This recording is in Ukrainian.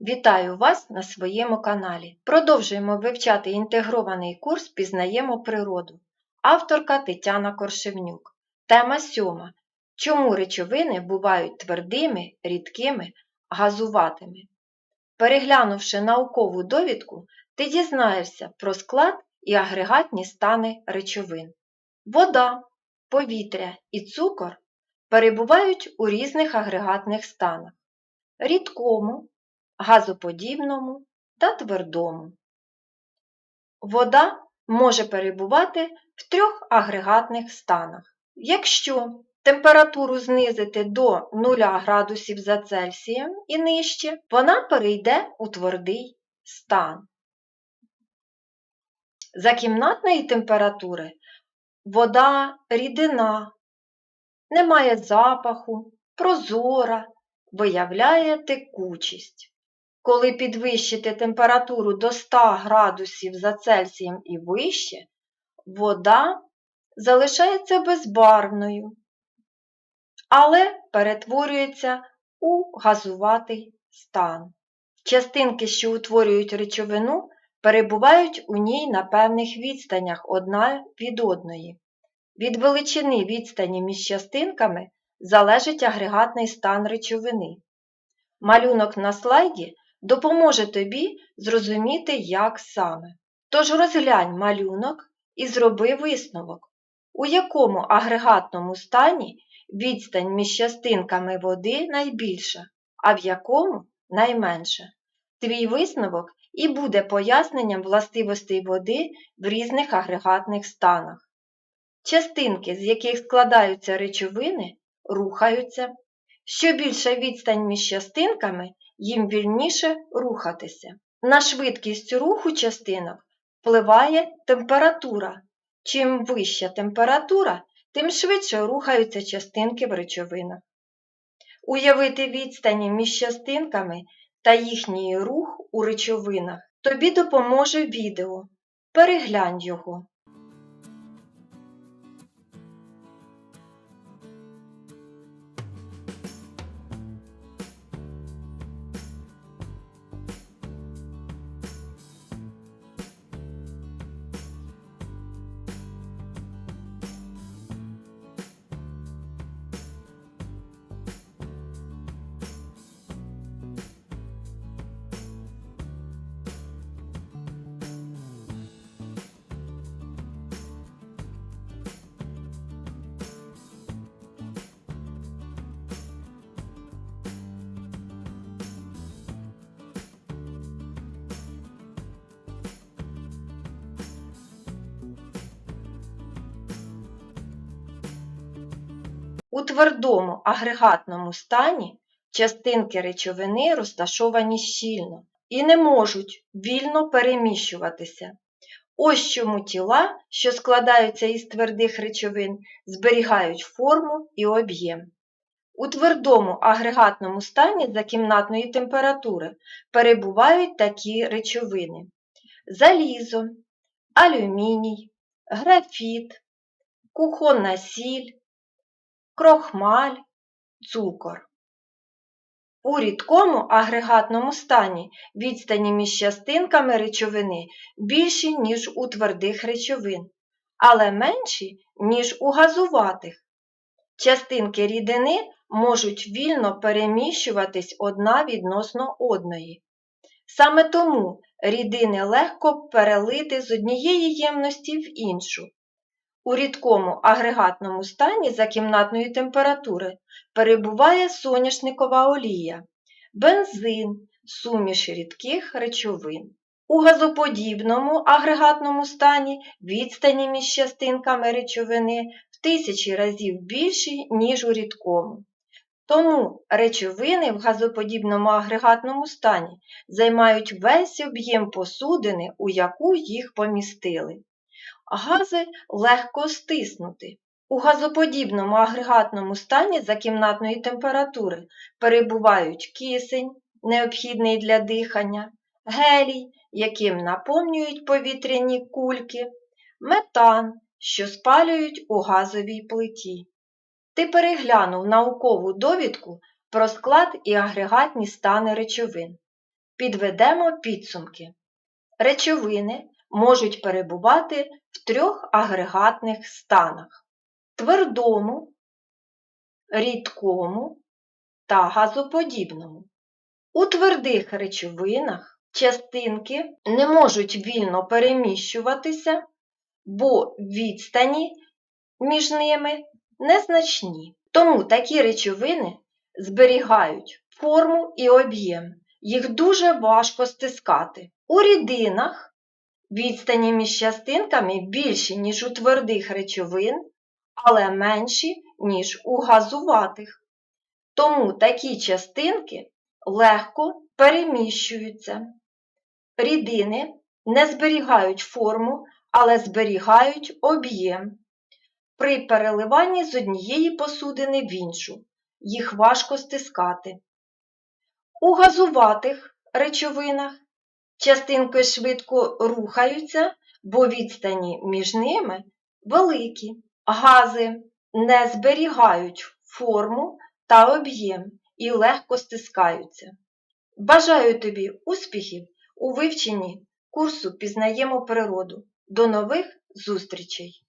Вітаю вас на своєму каналі. Продовжуємо вивчати інтегрований курс Пізнаємо природу. Авторка Тетяна Коршевнюк. Тема сьома. Чому речовини бувають твердими, рідкими, газуватими? Переглянувши наукову довідку, ти дізнаєшся про склад і агрегатні стани речовин. Вода, повітря і цукор перебувають у різних агрегатних станах. Рідкому, газоподібному та твердому. Вода може перебувати в трьох агрегатних станах. Якщо температуру знизити до 0 градусів за Цельсієм і нижче, вона перейде у твердий стан. За кімнатної температури вода рідина, не має запаху, прозора, виявляє текучість. Коли підвищити температуру до 100 градусів за Цельсієм і вище, вода залишається безбарвною, але перетворюється у газуватий стан. Частинки, що утворюють речовину, перебувають у ній на певних відстанях одна від одної. Від величини відстані між частинками залежить агрегатний стан речовини. Малюнок на слайді допоможе тобі зрозуміти, як саме. Тож розглянь малюнок і зроби висновок, у якому агрегатному стані відстань між частинками води найбільша, а в якому найменша. Твій висновок і буде поясненням властивостей води в різних агрегатних станах. Частинки, з яких складаються речовини, рухаються. Що більша відстань між частинками, їм вільніше рухатися. На швидкість руху частинок впливає температура. Чим вища температура, тим швидше рухаються частинки в речовинах. Уявити відстані між частинками та їхній рух у речовинах тобі допоможе відео. Переглянь його. У твердому агрегатному стані частинки речовини розташовані щільно і не можуть вільно переміщуватися. Ось чому тіла, що складаються із твердих речовин, зберігають форму і об'єм. У твердому агрегатному стані за кімнатної температури перебувають такі речовини: залізо, алюміній, графіт, кухонна сіль, крохмаль, цукор. У рідкому агрегатному стані відстані між частинками речовини більші, ніж у твердих речовин, але менші, ніж у газуватих. Частинки рідини можуть вільно переміщуватись одна відносно одної. Саме тому рідини легко перелити з однієї ємності в іншу. У рідкому агрегатному стані за кімнатної температури перебуває соняшникова олія, бензин, суміш рідких речовин. У газоподібному агрегатному стані відстані між частинками речовини в тисячі разів більші, ніж у рідкому. Тому речовини в газоподібному агрегатному стані займають весь об'єм посудини, у яку їх помістили. Гази легко стиснути. У газоподібному агрегатному стані за кімнатної температури перебувають кисень, необхідний для дихання, гелій, яким наповнюють повітряні кульки, метан, що спалюють у газовій плиті. Ти переглянув наукову довідку про склад і агрегатні стани речовин. підведемо підсумки. Речовини можуть перебувати в трьох агрегатних станах твердому, рідкому та газоподібному. У твердих речовинах частинки не можуть вільно переміщуватися, бо відстані між ними незначні. Тому такі речовини зберігають форму і об'єм. Їх дуже важко стискати. У рідинах відстані між частинками більші, ніж у твердих речовин, але менші, ніж у газуватих. Тому такі частинки легко переміщуються. Рідини не зберігають форму, але зберігають об'єм. При переливанні з однієї посудини в іншу їх важко стискати. У газуватих речовинах частинки швидко рухаються, бо відстані між ними великі. Гази не зберігають форму та об'єм і легко стискаються. Бажаю тобі успіхів у вивченні курсу Пізнаємо природу. До нових зустрічей!